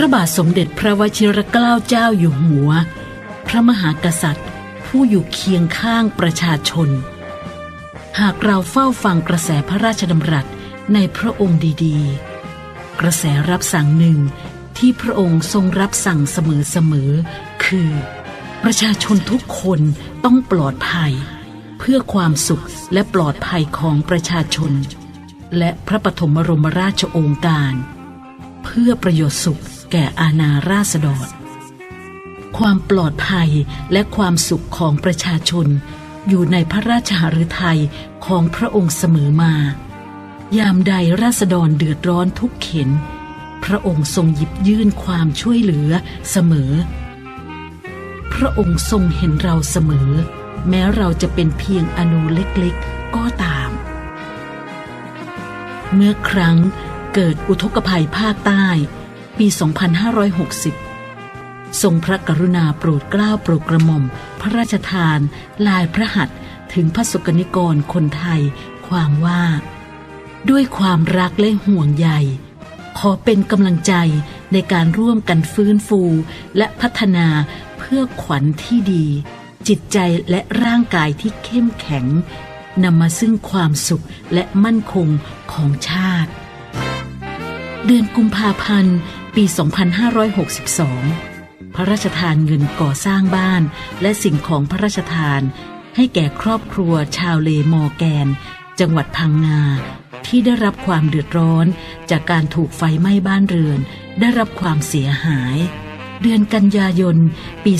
ระบาทสมเด็จพระวชิรเกล้าเจ้าอยู่หัว พระมหากษัตริย์ ผู้อยู่เคียงข้างประชาชน หากเราเฝ้าฟังกระแสพระราชดำรัสในพระองค์ดีๆ กระแสรับสั่งหนึ่งที่พระองค์ทรงรับสั่งเสมอๆ คือ ประชาชนทุกคนต้องปลอดภัย เพื่อความสุขและปลอดภัยของประชาชน และพระปฐมบรมราชโองการ เพื่อประโยชน์สุข แก่อาณาราษฎร ความปลอดภัยและความสุขของประชาชน อยู่ในพระราชหฤทัยของพระองค์เสมอมา ยามใดราษฎรเดือดร้อนทุกเข็น พระองค์ทรงหยิบยื่นความช่วยเหลือเสมอ พระองค์ทรงเห็นเราเสมอ แม้เราจะเป็นเพียงอนูเล็กๆ ก็ตาม เมื่อครั้งเกิดอุทกภัยภาคใต้ ปี 2560 ทรงพระกรุณาโปรดเกล้าโปรดกระหม่อม พระราชทาน ลายพระหัตถ์ถึงพระสุกนิกรคนไทย ความว่า ด้วยความรักและห่วงใยขอเป็นกำลังใจในการร่วมกันฟื้นฟูและพัฒนาเพื่อขวัญที่ดี จิตใจและร่างกายที่เข้มแข็งนำมาซึ่งความสุขและมั่นคงของชาติ เดือนกุมภาพันธ์ ปี 2562 พระราชทานเงินก่อสร้างบ้านและสิ่งของพระราชทาน ให้แก่ครอบครัวชาวเลมอร์แกน จังหวัดพังงา ที่ได้รับความเดือดร้อน จากการถูกไฟไหม้บ้านเรือน ได้รับความเสียหาย เดือนกันยายน ปี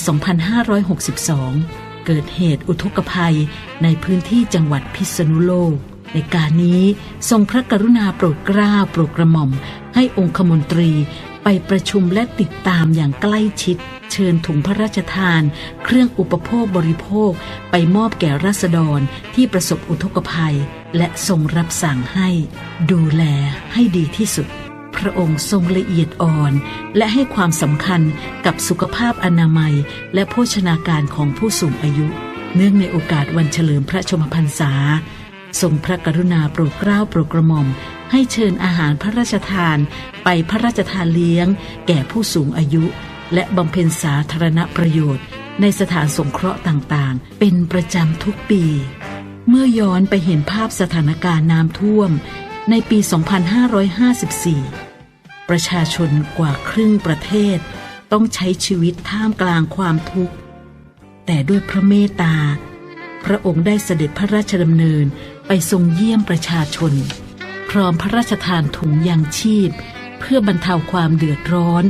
2562 เกิดเหตุอุทกภัยในพื้นที่จังหวัดพิษณุโลก ในการนี้ทรงพระกรุณาโปรดเกล้าโปรดกระหม่อม ให้องคมนตรีไปประชุมและติดตามอย่างใกล้ชิด เชิญถุงพระราชทาน เครื่องอุปโภคบริโภค ไปมอบแก่ราษฎรที่ประสบอุทกภัย และทรงรับสั่งให้ ดูแลให้ดีที่สุด พระองค์ทรงละเอียดอ่อน และให้ความสำคัญกับสุขภาพอนามัย และโภชนาการของผู้สูงอายุ เนื่องในโอกาสวันเฉลิมพระชมพรรษา ทรงพระกรุณาโปรดเกล้าโปรดกระหม่อม ให้เชิญอาหารพระราชทาน ไปพระราชทานเลี้ยง แก่ผู้สูงอายุ และบำเพ็ญสาธารณประโยชน์ ในสถานสงเคราะห์ต่างๆ เป็นประจำทุกปี เมื่อย้อนไปเห็นภาพสถานการณ์น้ำท่วม ในปี 2554 ประชาชนกว่าครึ่งประเทศ ต้องใช้ชีวิตท่ามกลางความทุกข์ แต่ด้วยพระเมตตาพระองค์ได้เสด็จพระราชดำเนิน ไปทรงเยี่ยมประชาชน พร้อมพระราชทานถุงยางชีพ เพื่อบรรเทาความเดือดร้อน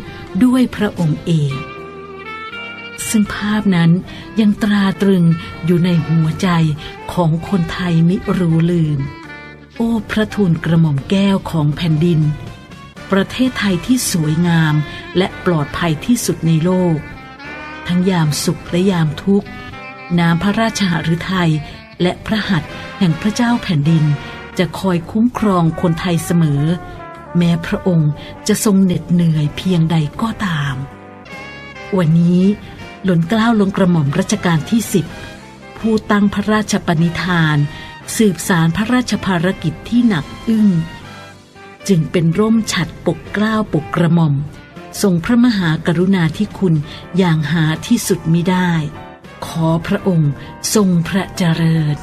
ด้วยพระองค์เอง ซึ่งภาพนั้นยังตราตรึงอยู่ในหัวใจของคนไทยมิรู้ลืม โอ้พระทูลกระหม่อมแก้วของแผ่นดิน ประเทศไทยที่สวยงามและปลอดภัยที่สุดในโลก ทั้งยามสุขและยามทุกข์ น้ำพระราชหฤทัย และพระหัตถ์แห่งพระเจ้าแผ่นดิน จะคอยคุ้มครองคนไทยเสมอ แม้พระองค์จะทรงเหน็ดเหนื่อยเพียงใดก็ตาม วันนี้หล่นกล้าวลงกระหม่อมรัชกาลที่สิบผู้ตั้งพระราชปณิธาน สืบสารพระราชภารกิจที่หนักอึ้ง จึงเป็นร่มฉัดปกกล้าวปกกระหม่อมทรงพระมหากรุณาธิคุณอย่างหาที่สุดมิได้ ขอพระองค์ทรงพระเจริญ